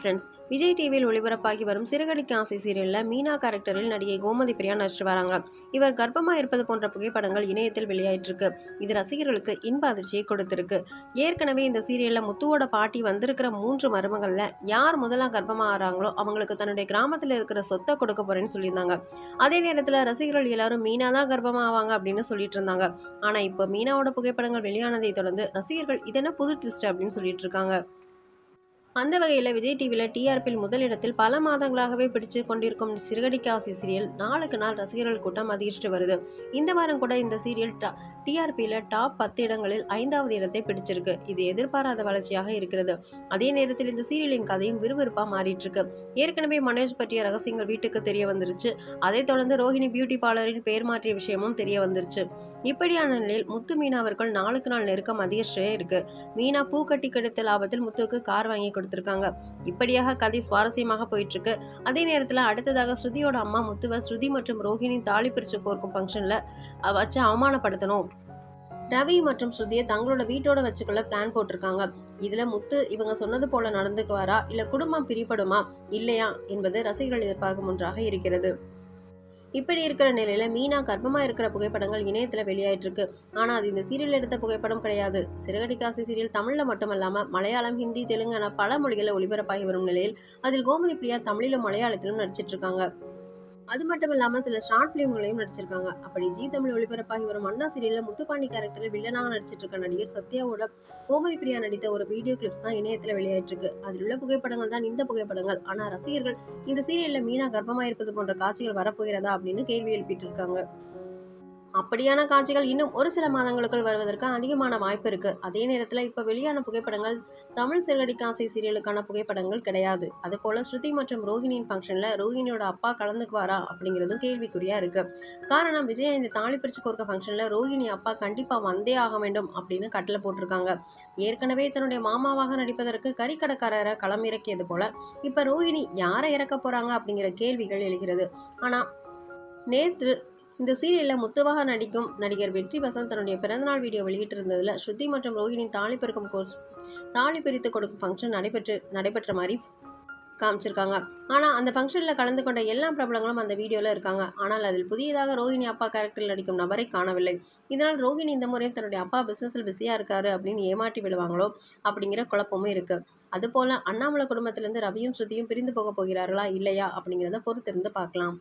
Friends Vijay டிவியில் ஒளிபரப்பாகி வரும் சிறுகடிக்கு ஆசை சீரியலில் மீனா கேரக்டரில் நடிகை கோமதி பிரியா நடிச்சிட்டு வராங்க. இவர் கர்ப்பமாக இருப்பது போன்ற புகைப்படங்கள் இணையத்தில் வெளியாயிட்டிருக்கு. இது ரசிகர்களுக்கு இன்ப அதிர்ச்சியை கொடுத்திருக்கு. ஏற்கனவே இந்த சீரியலில் முத்துவோட பாட்டி வந்திருக்கிற மூன்று மருமகளில் யார் முதலாம் கர்ப்பமாகறாங்களோ அவங்களுக்கு தன்னுடைய கிராமத்தில் இருக்கிற சொத்தை கொடுக்க போகிறேன்னு சொல்லியிருந்தாங்க. அதே நேரத்தில் ரசிகர்கள் எல்லாரும் மீனா தான் கர்ப்பமாவாங்க அப்படின்னு சொல்லிட்டு இருந்தாங்க. ஆனால் இப்போ மீனாவோட புகைப்படங்கள் வெளியானதை தொடர்ந்து ரசிகர்கள் இதென்ன புது ட்விஸ்ட் அப்படின்னு சொல்லிட்டு இருக்காங்க. அந்த வகையில் விஜய் டிவியில் டிஆர்பியில் முதலிடத்தில் பல மாதங்களாகவே பிடிச்சு கொண்டிருக்கும் சிறுகடிக்காசி சீரியல் நாளுக்கு நாள் ரசிகர்கள் கூட்டம் அதிகரித்து வருது. இந்த வாரம் கூட இந்த சீரியல் டிஆர்பியில் டாப் பத்து இடங்களில் ஐந்தாவது இடத்தை பிடிச்சிருக்கு. இது எதிர்பாராத வளர்ச்சியாக இருக்கிறது. அதே நேரத்தில் இந்த சீரியலின் கதையும் விறுவிறுப்பாக மாறிட்டு இருக்கு ஏற்கனவே மனோஜ் பற்றிய ரகசியங்கள் வீட்டுக்கு தெரிய வந்துருச்சு. அதைத் தொடர்ந்து ரோஹிணி பியூட்டி பார்லரின் பெயர் மாற்றிய விஷயமும் தெரிய வந்துருச்சு. இப்படியான நிலையில் முத்து மீனா அவர்கள் நாளுக்கு நாள் நெருக்கம் அதிகரிச்சே இருக்கு. மீனா பூ கட்டி கெடுத்த லாபத்தில் முத்துவுக்கு கார் வாங்கி கொடுத்துருக்காங்க. இப்படியாக கதை சுவாரஸ்யமாக போயிட்டுருக்கு. அதே நேரத்தில் அடுத்ததாக ஸ்ருதியோட அம்மா முத்துவை ஸ்ருதி மற்றும் ரோஹிணி தாலி பிரிச்சு கோர்க்கும் ஃபங்க்ஷனில் வச்சு அவமானப்படுத்தணும். ரவி மற்றும் ஸ்ருதியை தங்களோட வீட்டோட வச்சுக்கொள்ள பிளான் போட்டிருக்காங்க. இதில் முத்து இவங்க சொன்னது போல நடந்துக்குவாரா? இல்லை குடும்பம் பிரிபடுமா இல்லையா? என்பது ரசிகர்கள் எதிர்பார்க்கும் ஒன்றாக இருக்கிறது. இப்படி இருக்கிற நிலையில மீனா கர்ப்பமா இருக்கிற புகைப்படங்கள் இணையத்துல வெளியாயிட்டு இருக்கு ஆனா அது இந்த சீரியல் எடுத்த புகைப்படம் கிடையாது. சிறகடிக்காசி சீரியல் தமிழ்ல மட்டுமல்லாம மலையாளம் ஹிந்தி தெலுங்கு என பல மொழிகளில் ஒளிபரப்பாகி வரும் நிலையில் அதில் கோமதி பிரியா தமிழிலும் மலையாளத்திலும் நடிச்சிட்டு இருக்காங்க. அது மட்டும் இல்லாமல் சில ஷார்ட் ஃபிலிம்களையும் நடிச்சிருக்காங்க. அப்படி ஜி தமிழ் ஒளிபரப்பாகி வரும் அண்ணா சீரியலில் முத்துப்பாண்டி கேரக்டரில் வில்லனாக நடிச்சிட்டு இருக்க நடிகர் சத்யாவோட கோமதி பிரியா நடித்த ஒரு வீடியோ கிளிப்ஸ் தான் இணையத்தில் வெளியாயிட்டிருக்கு. அதில் உள்ள புகைப்படங்கள் தான் இந்த புகைப்படங்கள். ஆனால் ரசிகர்கள் இந்த சீரியலில் மீனா கர்ப்பமாக இருப்பது போன்ற காட்சிகள் வரப்போகிறதா அப்படின்னு கேள்வி எழுப்பிட்டு இருக்காங்க அப்படியான காட்சிகள் இன்னும் ஒரு சில மாதங்களுக்குள் வருவதற்கு அதிகமான வாய்ப்பு இருக்கு. அதே நேரத்தில் இப்போ வெளியான புகைப்படங்கள் தமிழ் சிறுகடி ஆசை சீரியலுக்கான புகைப்படங்கள் கிடையாது. அதுபோல ஸ்ருதி மற்றும் ரோஹிணியின் ஃபங்க்ஷனில் ரோஹிணியோட அப்பா கலந்துக்குவாரா அப்படிங்கிறதும் கேள்விக்குறியா இருக்கு. காரணம் விஜய் இந்த தாலி பிரிச்சு கோர்க்க ஃபங்க்ஷனில் ரோஹிணி அப்பா கண்டிப்பாக வந்தே ஆக வேண்டும் அப்படின்னு கட்டளை போட்டிருக்காங்க. ஏற்கனவே தன்னுடைய மாமாவாக நடிப்பதற்கு கறிக்கடைக்காரரை களமிறக்கியது போல இப்போ ரோஹிணி யாரை இறக்க போறாங்க அப்படிங்கிற கேள்விகள் எழுகிறது. ஆனால் நேற்று இந்த சீரியலில் முத்துவாக நடிக்கும் நடிகர் வெற்றி வசந்த் தன்னுடைய பிறந்தநாள் வீடியோ வெளியிட்டிருந்ததில் ஸ்ருதி மற்றும் ரோஹிணி தாலி பெருக்கும் கோர்ஸ் தாலி பிரித்து கொடுக்கும் ஃபங்க்ஷன் நடைபெற்று நடைபெற்ற மாதிரி காமிச்சிருக்காங்க. ஆனால் அந்த ஃபங்க்ஷனில் கலந்து கொண்ட எல்லா பிரபலங்களும் அந்த வீடியோவில் இருக்காங்க. ஆனால் அதில் புதியதாக ரோஹிணி அப்பா கேரக்டரில் நடிக்கும் நபரை காணவில்லை. இதனால் ரோஹிணி இந்த முறையும் தன்னுடைய அப்பா பிஸ்னஸில் பிஸியாக இருக்காரு அப்படின்னு ஏமாற்றி விடுவாங்களோ அப்படிங்கிற குழப்பமும் இருக்குது அதுபோல் அண்ணாமலை குடும்பத்திலேருந்து ரவியும் ஸ்ருதியும் பிரிந்து போக போகிறார்களா இல்லையா அப்படிங்கிறத பொறுத்திருந்து பார்க்கலாம்.